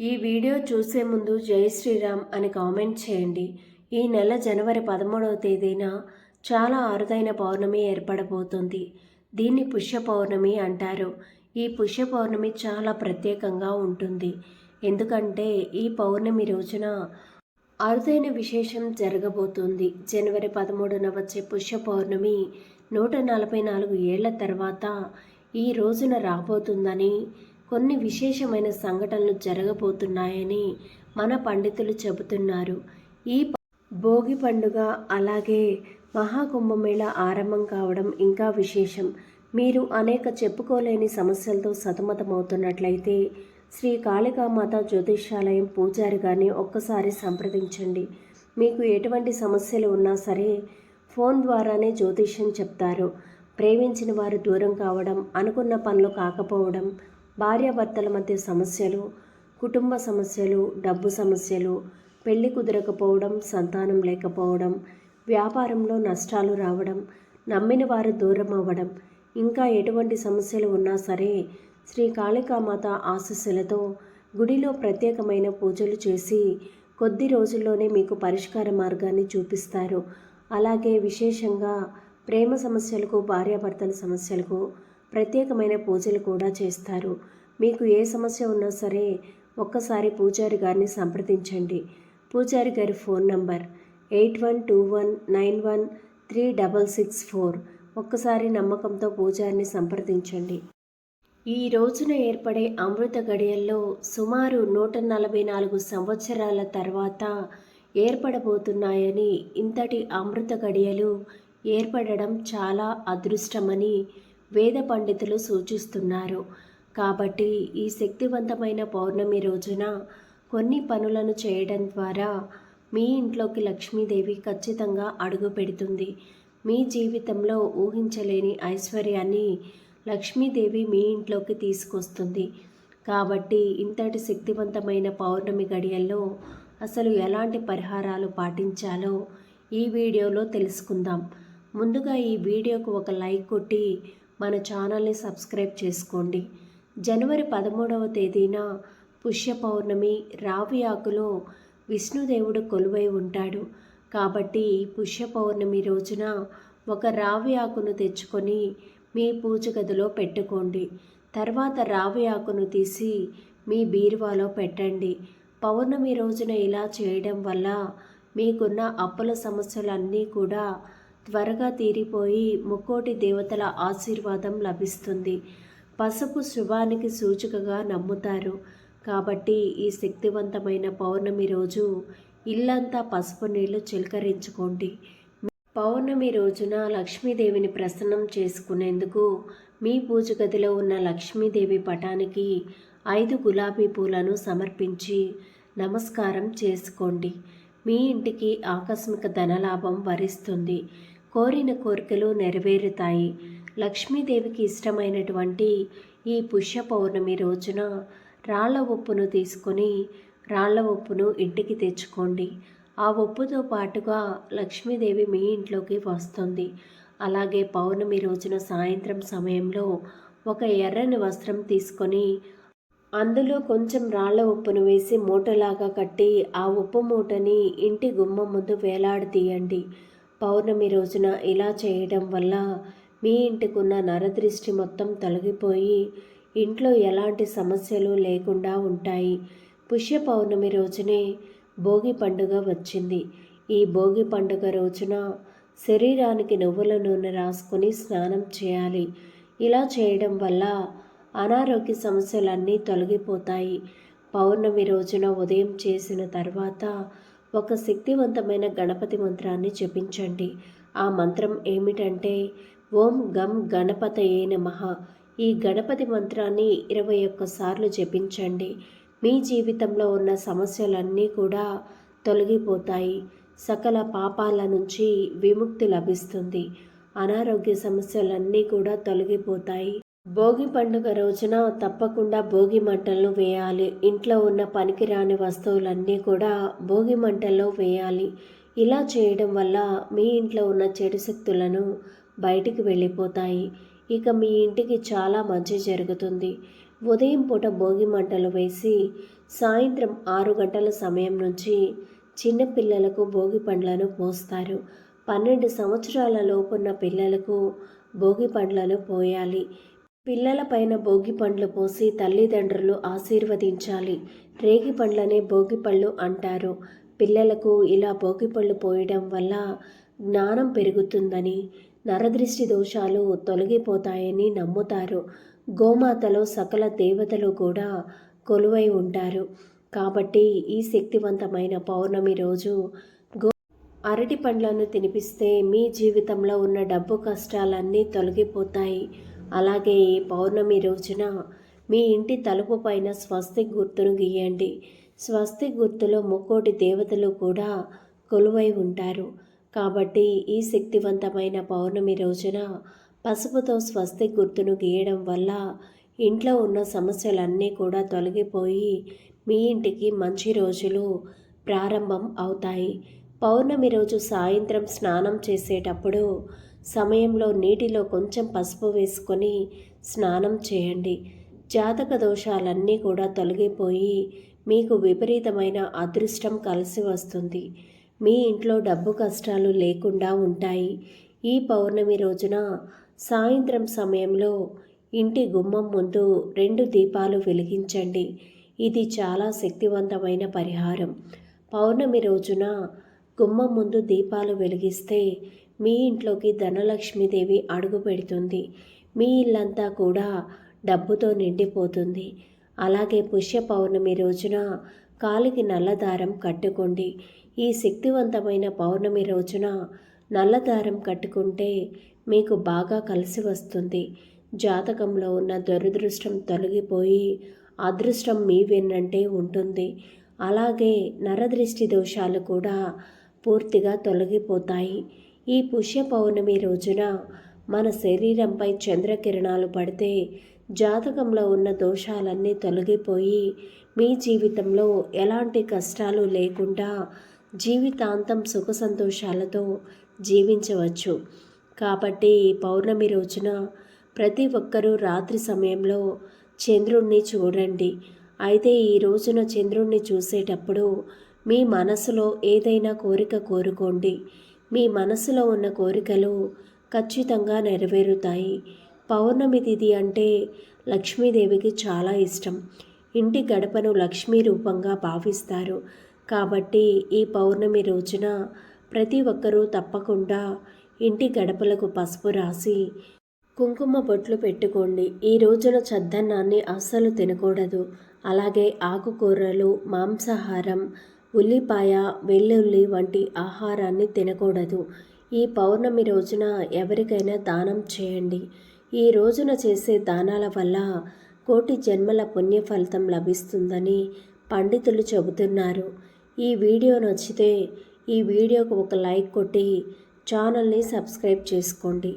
ఈ వీడియో చూసే ముందు జై శ్రీరామ్ అని కామెంట్ చేయండి. ఈ నెల జనవరి పదమూడవ తేదీన చాలా అరుదైన పౌర్ణమి ఏర్పడబోతుంది. దీన్ని పుష్య పౌర్ణమి అంటారు. ఈ పుష్య పౌర్ణమి చాలా ప్రత్యేకంగా ఉంటుంది. ఎందుకంటే ఈ పౌర్ణమి రోజున అరుదైన విశేషం జరగబోతుంది. జనవరి పదమూడున వచ్చే పుష్య పౌర్ణమి నూట నలభై నాలుగు ఏళ్ళ తర్వాత ఈ రోజున రాబోతుందని కొన్ని విశేషమైన సంఘటనలు జరగబోతున్నాయని మన పండితులు చెబుతున్నారు. ఈ భోగి పండుగ అలాగే మహాకుంభమేళ ఆరంభం కావడం ఇంకా విశేషం. మీరు అనేక చెప్పుకోలేని సమస్యలతో సతమతమవుతున్నట్లయితే శ్రీ కాళికామాత జ్యోతిష్యాలయం పూజారి గారిని ఒక్కసారి సంప్రదించండి. మీకు ఎటువంటి సమస్యలు ఉన్నా సరే ఫోన్ ద్వారానే జ్యోతిష్యం చెప్తారు. ప్రేమించిన వారు దూరం కావడం అనుకున్న పనులు కాకపోవడం భార్యాభర్తల మధ్య సమస్యలు కుటుంబ సమస్యలు డబ్బు సమస్యలు పెళ్ళి కుదరకపోవడం సంతానం లేకపోవడం వ్యాపారంలో నష్టాలు రావడం నమ్మిన వారు దూరం అవ్వడం ఇంకా ఎటువంటి సమస్యలు ఉన్నా సరే శ్రీ కాళికామాత ఆశస్సులతో గుడిలో ప్రత్యేకమైన పూజలు చేసి కొద్ది రోజుల్లోనే మీకు పరిష్కార మార్గాన్ని చూపిస్తారు. అలాగే విశేషంగా ప్రేమ సమస్యలకు భార్యాభర్తల సమస్యలకు ప్రత్యేకమైన పూజలు కూడా చేస్తారు. మీకు ఏ సమస్య ఉన్నా సరే ఒక్కసారి పూజారి గారిని సంప్రదించండి. పూజారి గారి phone number eight one two one nine one three double six four. ఒక్కసారి నమ్మకంతో పూజారిని సంప్రదించండి. ఈ రోజున ఏర్పడే అమృత గడియల్లో సుమారు నూట నలభై నాలుగు సంవత్సరాల తర్వాత ఏర్పడబోతున్నాయని ఇంతటి అమృత గడియలు ఏర్పడడం చాలా అదృష్టమని వేద పండితులు సూచిస్తున్నారు. కాబట్టి ఈ శక్తివంతమైన పౌర్ణమి రోజున కొన్ని పనులను చేయడం ద్వారా మీ ఇంట్లోకి లక్ష్మీదేవి ఖచ్చితంగా అడుగు పెడుతుంది. మీ జీవితంలో ఊహించలేని ఐశ్వర్యాన్ని లక్ష్మీదేవి మీ ఇంట్లోకి తీసుకొస్తుంది. కాబట్టి ఇంతటి శక్తివంతమైన పౌర్ణమి గడియల్లో అసలు ఎలాంటి పరిహారాలు పాటించాలో ఈ వీడియోలో తెలుసుకుందాం. ముందుగా ఈ వీడియోకు ఒక లైక్ కొట్టి మన ఛానల్ని సబ్స్క్రైబ్ చేసుకోండి. జనవరి పదమూడవ తేదీన పుష్య పౌర్ణమి రావి ఆకులో విష్ణుదేవుడు కొలువై ఉంటాడు. కాబట్టి ఈ పుష్య పౌర్ణమి రోజున ఒక రావి ఆకును తెచ్చుకొని మీ పూజ గదిలో పెట్టుకోండి. తర్వాత రావి ఆకును తీసి మీ బీరువాలో పెట్టండి. పౌర్ణమి రోజున ఇలా చేయడం వల్ల మీకున్న అప్పుల సమస్యలన్నీ కూడా త్వరగా తీరిపోయి ముక్కోటి దేవతల ఆశీర్వాదం లభిస్తుంది. పసుపు శుభానికి సూచికగా నమ్ముతారు. కాబట్టి ఈ శక్తివంతమైన పౌర్ణమి రోజు ఇల్లంతా పసుపు నీళ్ళు చిలకరించుకోండి. పౌర్ణమి రోజున లక్ష్మీదేవిని ప్రసన్నం చేసుకునేందుకు మీ పూజ గదిలో ఉన్న లక్ష్మీదేవి పటానికి ఐదు గులాబీ పూలను సమర్పించి నమస్కారం చేసుకోండి. మీ ఇంటికి ఆకస్మిక ధనలాభం వరిస్తుంది. కోరిన కోరికలు నెరవేరుతాయి. లక్ష్మీదేవికి ఇష్టమైనటువంటి ఈ పుష్య పౌర్ణమి రోజున రాళ్ళ ఉప్పును తీసుకొని రాళ్ళ ఉప్పును ఇంటికి తెచ్చుకోండి. ఆ ఉప్పుతో పాటుగా లక్ష్మీదేవి మీ ఇంట్లోకి వస్తుంది. అలాగే పౌర్ణమి రోజున సాయంత్రం సమయంలో ఒక ఎర్రని వస్త్రం తీసుకొని అందులో కొంచెం రాళ్ళ ఉప్పును వేసి మూటలాగా కట్టి ఆ ఉప్పు మూటని ఇంటి గుమ్మం ముందు వేలాడదీయండి పౌర్ణమి రోజున ఇలా చేయడం వల్ల మీ ఇంటికున్న నరదృష్టి మొత్తం తొలగిపోయి ఇంట్లో ఎలాంటి సమస్యలు లేకుండా ఉంటాయి. పుష్య పౌర్ణమి రోజునే భోగి పండుగ వచ్చింది. ఈ భోగి పండుగ రోజున శరీరానికి నువ్వుల నూనె రాసుకొని స్నానం చేయాలి. ఇలా చేయడం వల్ల అనారోగ్య సమస్యలన్నీ తొలగిపోతాయి. పౌర్ణమి రోజున ఉదయం చేసిన తర్వాత ఒక శక్తివంతమైన గణపతి మంత్రాన్ని జపించండి. ఆ మంత్రం ఏమిటంటే ఓం గం గణపతయే నమః. ఈ గణపతి మంత్రాన్ని ఇరవై ఒక్కసార్లు జపించండి. మీ జీవితంలో ఉన్న సమస్యలన్నీ కూడా తొలగిపోతాయి. సకల పాపాల నుంచి విముక్తి లభిస్తుంది. అనారోగ్య సమస్యలన్నీ కూడా తొలగిపోతాయి. భోగి పండుగ రోజున తప్పకుండా భోగి మంటలను వేయాలి. ఇంట్లో ఉన్న పనికిరాని వస్తువులన్నీ కూడా భోగి మంటల్లో వేయాలి. ఇలా చేయడం వల్ల మీ ఇంట్లో ఉన్న చెడు శక్తులను బయటికి వెళ్ళిపోతాయి. ఇక మీ ఇంటికి చాలా మంచి జరుగుతుంది. ఉదయం పూట భోగి మంటలు వేసి సాయంత్రం ఆరు గంటల సమయం నుంచి చిన్నపిల్లలకు భోగి పండ్లను పోస్తారు. పన్నెండు సంవత్సరాల లోపున్న పిల్లలకు భోగి పండ్లను పోయాలి. పిల్లల పైన భోగి పండ్లు పోసి తల్లిదండ్రులు ఆశీర్వదించాలి. రేగి పండ్లనే భోగి పళ్ళు అంటారు. పిల్లలకు ఇలా భోగి పళ్ళు పోయడం వల్ల జ్ఞానం పెరుగుతుందని నరదృష్టి దోషాలు తొలగిపోతాయని నమ్ముతారు. గోమాతలో సకల దేవతలు కూడా కొలువై ఉంటారు. కాబట్టి ఈ శక్తివంతమైన పౌర్ణమి రోజు గో అరటి పండ్లను తినిపిస్తే మీ జీవితంలో ఉన్న డబ్బు కష్టాలన్నీ తొలగిపోతాయి. అలాగే ఈ పౌర్ణమి రోజున మీ ఇంటి తలుపు పైన స్వస్తిక్ గుర్తును గీయండి. స్వస్తిక్ గుర్తులో ముక్కోటి దేవతలు కూడా కొలువై ఉంటారు. కాబట్టి ఈ శక్తివంతమైన పౌర్ణమి రోజున పసుపుతో స్వస్తి గుర్తును గీయడం వల్ల ఇంట్లో ఉన్న సమస్యలన్నీ కూడా తొలగిపోయి మీ ఇంటికి మంచి రోజులు ప్రారంభం అవుతాయి. పౌర్ణమి రోజు సాయంత్రం స్నానం చేసేటప్పుడు సమయంలో నీటిలో కొంచెం పసుపు వేసుకొని స్నానం చేయండి. జాతక దోషాలన్నీ కూడా తొలగిపోయి మీకు విపరీతమైన అదృష్టం కలిసి వస్తుంది. మీ ఇంట్లో డబ్బు కష్టాలు లేకుండా ఉంటాయి. ఈ పౌర్ణమి రోజున సాయంత్రం సమయంలో ఇంటి గుమ్మం ముందు రెండు దీపాలు వెలిగించండి. ఇది చాలా శక్తివంతమైన పరిహారం. పౌర్ణమి రోజున గుమ్మం ముందు దీపాలు వెలిగిస్తే మీ ఇంట్లోకి ధనలక్ష్మీదేవి అడుగు పెడుతుంది. మీ ఇల్లంతా కూడా డబ్బుతో నిండిపోతుంది. అలాగే పుష్య పౌర్ణమి రోజున కాలికి నల్లదారం కట్టుకోండి. ఈ శక్తివంతమైన పౌర్ణమి రోజున నల్లదారం కట్టుకుంటే మీకు బాగా కలిసి వస్తుంది. జాతకంలో ఉన్న దురదృష్టం తొలగిపోయి అదృష్టం మీ వెన్నంటే ఉంటుంది. అలాగే నరదృష్టి దోషాలు కూడా పూర్తిగా తొలగిపోతాయి. ఈ పుష్య పౌర్ణమి రోజున మన శరీరంపై చంద్రకిరణాలు పడితే జాతకంలో ఉన్న దోషాలన్నీ తొలగిపోయి మీ జీవితంలో ఎలాంటి కష్టాలు లేకుండా జీవితాంతం సుఖ సంతోషాలతో జీవించవచ్చు. కాబట్టి ఈ పౌర్ణమి రోజున ప్రతి ఒక్కరూ రాత్రి సమయంలో చంద్రుణ్ణి చూడండి. అయితే ఈ రోజున చంద్రుణ్ణి చూసేటప్పుడు మీ మనసులో ఏదైనా కోరిక కోరుకోండి. మీ మనసులో ఉన్న కోరికలు ఖచ్చితంగా నెరవేరుతాయి. పౌర్ణమి తిథి అంటే లక్ష్మీదేవికి చాలా ఇష్టం. ఇంటి గడపను లక్ష్మీ రూపంగా భావిస్తారు. కాబట్టి ఈ పౌర్ణమి రోజున ప్రతి ఒక్కరూ తప్పకుండా ఇంటి గడపలకు పసుపు రాసి కుంకుమ బొట్లు పెట్టుకోండి. ఈ రోజున చద్దన్నాన్ని అస్సలు తినకూడదు. అలాగే ఆకుకూరలు మాంసాహారం ఉల్లిపాయ వెల్లుల్లి వంటి ఆహారాన్ని తినకూడదు. ఈ పౌర్ణమి రోజున ఎవరికైనా దానం చేయండి. ఈ రోజున చేసే దానాల వల్ల కోటి జన్మల పుణ్య ఫలితం లభిస్తుందని పండితులు చెబుతున్నారు. ఈ వీడియో నచ్చితే ఈ వీడియోకు ఒక లైక్ కొట్టి ఛానల్ని సబ్స్క్రైబ్ చేసుకోండి.